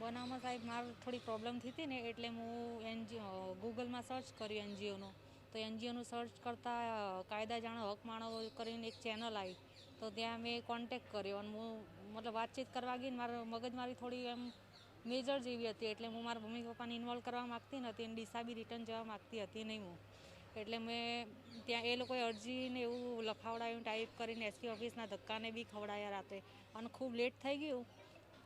બનાવમાં સાહેબ મારે થોડી પ્રોબ્લેમ થઈ હતી ને એટલે હું એનજીઓ ગૂગલમાં સર્ચ કર્યું એનજીઓનું. તો એનજીઓનું સર્ચ કરતાં કાયદા જાણો હક માણો કરીને એક ચેનલ આવી તો ત્યાં મેં કોન્ટેક કર્યો અને હું મતલબ વાતચીત કરવા ગઈ ને મારા મગજ મારી થોડી એમ મેજર જેવી હતી. એટલે હું મારા મમ્મી પપ્પાને ઇન્વોલ્વ કરવા માગતી નહોતી અને ડીસા બી રિટર્ન જવા માગતી હતી નહીં હું. એટલે મેં ત્યાં એ લોકોએ અરજીને એવું લખાવડાવ્યું ટાઈપ કરીને એસપી ઓફિસના ધક્કાને બી ખવડાયા રાતે. અને ખૂબ લેટ થઈ ગયું.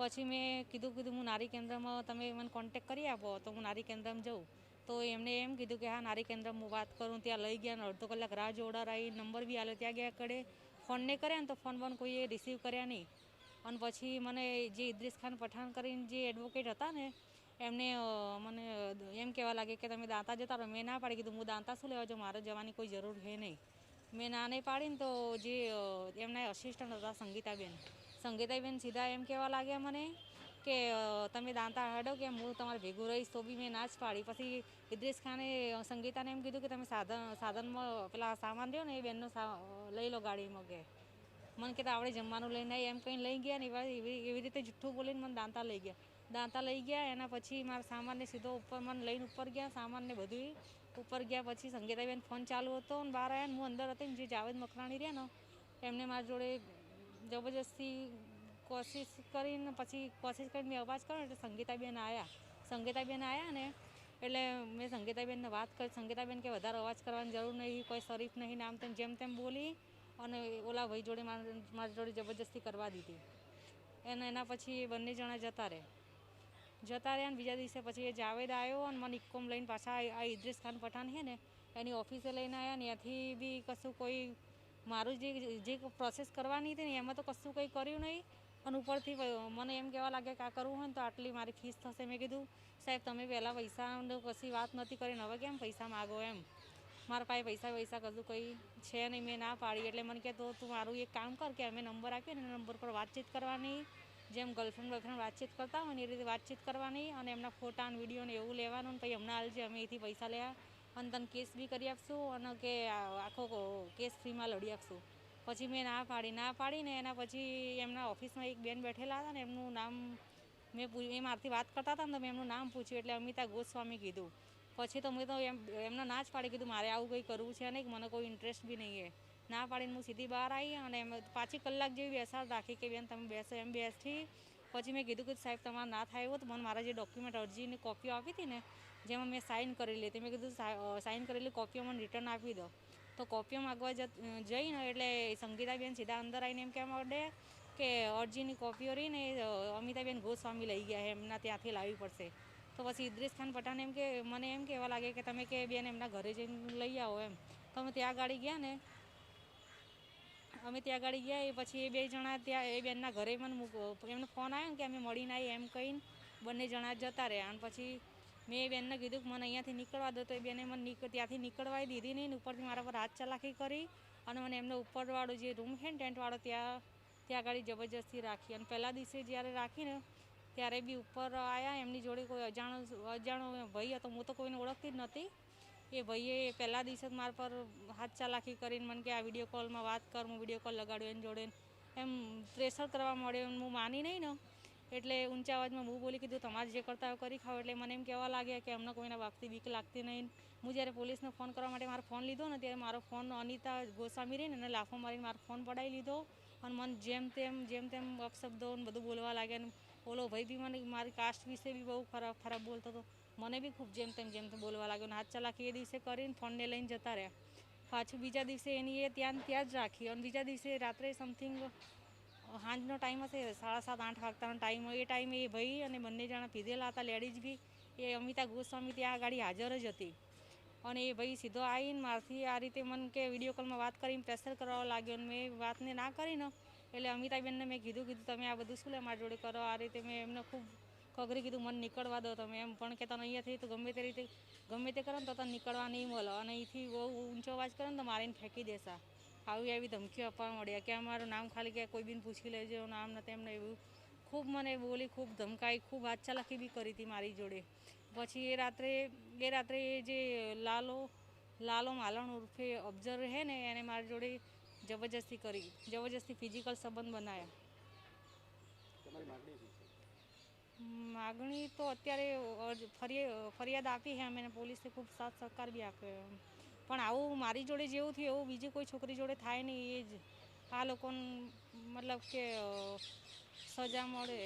પછી મેં કીધું કીધું હું નારી કેન્દ્રમાં તમે મને કોન્ટેક કરી આપો તો હું નારી કેન્દ્રમાં જઉં. તો એમણે એમ કીધું કે હા નારી કેન્દ્રમાં હું વાત કરું ત્યાં લઈ ગયા ને અડધો કલાક રાહ જોડાર આવી નંબર બી આલ્યો ત્યાં ગયા કડે. ફોનને કર્યા ને તો ફોન બોન કોઈએ રિસીવ કર્યા નહીં. અને પછી મને જે ઇદ્રિસ ખાન પઠાણ કરીને જે એડવોકેટ હતા ને એમને અ, મને એમ કહેવા લાગે કે તમે દાંતા જતા રહો. મેં ના પાડી કીધું હું દાંતા શું લેવા જાઉં? મારે જવાની કોઈ જરૂર છે નહીં. મેં ના નહીં પાડીને તો જે અ, એમના આસિસ્ટન્ટ હતા સંગીતાબેન સંગીતાબેન સીધા એમ કહેવા લાગ્યા મને કે તમે દાંતા હાડો કે હું તમારે ભેગું રહીશ તો બી મેં ના જ પાડી. પછી ઇદ્રેશ ખાને સંગીતાને એમ કીધું કે તમે સાધન, સાધનમાં પેલા સામાન રહ્યો ને એ બેનનો લઈ લો ગાડીમાં કે મને કહેતા આપણે જમવાનું લઈને આવી એમ કંઈ લઈ ગયા ને એવી એવી રીતે જુઠ્ઠું બોલીને મને દાંતા લઈ ગયા. દાંતા લઈ ગયા, એના પછી મારા સામાનને સીધો ઉપર મને લઈને ઉપર ગયા, સામાનને બધું ઉપર ગયા. પછી સંગીતાબેન ફોન ચાલુ હતો અને બહાર આવ્યા ને હું અંદર હતી ને જે જાવેદ મકરાણી રહ્યા ને, એમને મારા જોડે જબરજસ્તી કોશિશ કરીને, પછી કોશિશ કરીને મેં અવાજ કર્યો એટલે સંગીતાબેન આવ્યા સંગીતાબેન આવ્યા ને એટલે મેં સંગીતાબેનને વાત કરી. સંગીતાબેન કે વધારે અવાજ કરવાની જરૂર નહીં, કોઈ શરીફ નહીં નામ તેમ જેમ તેમ બોલી અને ઓલા ભાઈ જોડે મારા જોડે જબરજસ્તી કરવા દીધી. અને એના પછી બંને જણા જતા રહે. જતા રહ્યા ને બીજા દિવસે પછી એ જાવેદ આવ્યો અને મને ઇક્કોમ લઈને પાછા આ ઇદ્રિસ ખાન પઠાણ છે ને, એની ઓફિસે લઈને આવ્યા ને, ત્યાંથી બી કશું કોઈ મારું જે જે પ્રોસેસ કરવાની હતી ને, એમાં તો કશું કંઈ કર્યું નહીં. અને ઉપરથી મને એમ કહેવા લાગે કે આ કરવું હોય ને તો આટલી મારી ફીસ થશે. મેં કીધું, સાહેબ, તમે પહેલાં પૈસાનો કશી વાત નથી કરીને હવે કેમ પૈસા માગો એમ? મારા પાસે પૈસા પૈસા કશું કંઈ છે નહીં, મેં ના પાડી. એટલે મને કહે, તો તું મારું એક કામ કર કે અમે નંબર આપ્યો ને નંબર પર વાતચીત કરવાની. જેમ ગર્લફ્રેન્ડ બોયફ્રેન્ડ વાતચીત કરતા હોય ને, એ રીતે વાતચીત કરવાની અને એમના ફોટા અને વીડિયો ને એવું લેવાનું પછી હમણાં હાલજે અમે એથી પૈસા લેવા અને તને કેસ બી કરી આપશું અને કે આખો કેસ ફ્રીમાં લડી આપશું. પછી મેં ના પાડી, ના પાડીને એના પછી એમના ઓફિસમાં એક બેન બેઠેલા હતા ને એમનું નામ મેં એ મારથી વાત કરતા હતા ને તો મેં એમનું નામ પૂછ્યું એટલે અમિતા ગોસ્વામી કીધું. પછી તો મેં તો એમ, એમને ના જ પાડી, કીધું મારે આવું કંઈ કરવું છે નહીં, મને કોઈ ઇન્ટરેસ્ટ બી નહીં ના પાડીને હું સીધી બહાર આવી અને એમ પાછી કલાક જેવી બેસાડ રાખી કે બેન તમે બેસો, એમ બેસી પછી મેં કીધું કે સાહેબ, તમારે ના થાય એવું તો મને મારા જે ડોક્યુમેન્ટ અરજીની કોપીઓ આપી હતી ને, જેમાં મેં સાઇન કરેલી હતી, મેં કીધું સાઇન કરેલી કોપીઓ મને રિટર્ન આપી દો. તો કોપીઓ માગવા જઈને એટલે સંગીતાબેન સીધા અંદર આવીને એમ કહેવા માંડે કે અરજીની કોપીઓ રહીને અમિતાબેન ગોસ્વામી લઈ ગયા એમના ત્યાંથી લાવવી પડશે. તો પછી ઇદ્રિસ ખાન પઠાણ એમ કે, મને એમ કહેવા લાગે કે તમે કે બેન એમના ઘરે જઈને લઈ આવો એમ. તો અમે ત્યાં ગાડી ગયા ને અમે ત્યાં ગાડી ગયા એ પછી એ બે જણા ત્યાં, એ બેનના ઘરે મને એમનો ફોન આવ્યો કે અમે મળીને આવી એમ કહીને બંને જણા જતા રહ્યા. અને પછી મેં એ બેનને કીધું કે મને અહીંયાથી નીકળવા દો. તો એ બેને મને ત્યાંથી નીકળવા દીધી નહીં ઉપરથી મારા પર હાથ ચલાખી કરી અને મને એમનો ઉપરવાળો જે રૂમ છે ને ટેન્ટવાળો ત્યાં ત્યાં ગાડી જબરજસ્તી રાખી. અને પહેલા દિવસે જ્યારે રાખીને ત્યારે બી ઉપર આવ્યા એમની જોડે કોઈ અજાણો અજાણો ભાઈ હતો, હું તો કોઈને ઓળખતી જ નહોતી એ ભાઈએ પહેલા દિવસે જ મારા પર હાથ ચાલાકી કરીને મને કે આ વીડિયો કોલમાં વાત કર, હું વીડિયો કોલ લગાડ્યો એની જોડે. એમ પ્રેશર કરવા મળ્યો હું માની નહીં ને. એટલે ઊંચા અવાજમાં હું બોલી કીધું, તમારે જે કરતા કરી ખાવ એટલે મને એમ કહેવા લાગ્યા કે અમને કોઈના વાગતી બીક લાગતી નહીં. હું જ્યારે પોલીસને ફોન કરવા માટે મારો ફોન લીધો ને, ત્યારે મારો ફોન અનિતા ગોસ્વામી રહીને એને લાફો મારીને મારો ફોન પડાવી લીધો. અને મને જેમ તેમ જેમ તેમ અપશબ્દો બધું બોલવા લાગ્યા ઓલો ભાઈ બી મને, મારી કાસ્ટ વિશે બી બહુ ખરાબ ખરાબ બોલતો હતો. મને બી ખૂબ જેમ તેમ જેમ તેમ બોલવા લાગ્યો અને હાથ ચલાકી એ દિવસે કરીને ફોનને લઈને જતા રહ્યા. પાછું બીજા દિવસે એની એ ત્યાં ત્યાં જ રાખી અને બીજા દિવસે રાત્રે સમથિંગ સાંજનો ટાઈમ હશે, સાડા સાત, આઠ વાગતાનો ટાઈમ હોય, એ ટાઈમે એ ભાઈ અને બંને જણા પીધેલા હતા લેડીઝ બી. એ અમિતા ગોસ્વામી ત્યાં ગાડી હાજર જ હતી. અને એ ભાઈ સીધો આવીને મારથી આ રીતે મને કે વીડિયો કોલમાં વાત કરીને પ્રેશર કરવા લાગ્યો અને મેં વાતને ના કરીને એટલે અમિતાબેનને મેં કીધું કીધું, તમે આ બધું શું લે, મારી જોડે કરો? આ રીતે મેં એમને ખૂબ ખગરી કીધું, મને નીકળવા દો તમે. એમ પણ કે તને અહીંયાથી તો ગમે તે રીતે, ગમે તે કરો ને તો તને નીકળવા નહીં મળો અને અહીંથી બહુ ઊંચો અવાજ કરે ને તો મારીને ફેંકી દેશા. આવી આવી ધમકીઓ આપવા મળ્યા કે અમારું નામ ખાલી કે કોઈ બીને પૂછી લેજો, નામ ને તેમને એવું. ખૂબ મને બોલી ખૂબ ધમકાઈ, ખૂબ હાથચાલાકી બી કરી હતી મારી જોડે. પછી એ રાત્રે એ રાત્રે એ જે લાલો લાલો માલણ ઉર્ફે અબ્ઝર હે ને, એને મારી જોડે જબરજસ્તી કરી, જબરજસ્તી ફિઝિકલ સંબંધ બનાવ્યા માંગણી તો અત્યારે ફરિયાદ આપી છે અમે પોલીસે ખૂબ સાથ સહકાર બી આપ્યો પણ આવું મારી જોડે જેવું થયું, એવું બીજી કોઈ છોકરી જોડે થાય નહીં, એ જ. આ લોકોને મતલબ કે સજા મળે.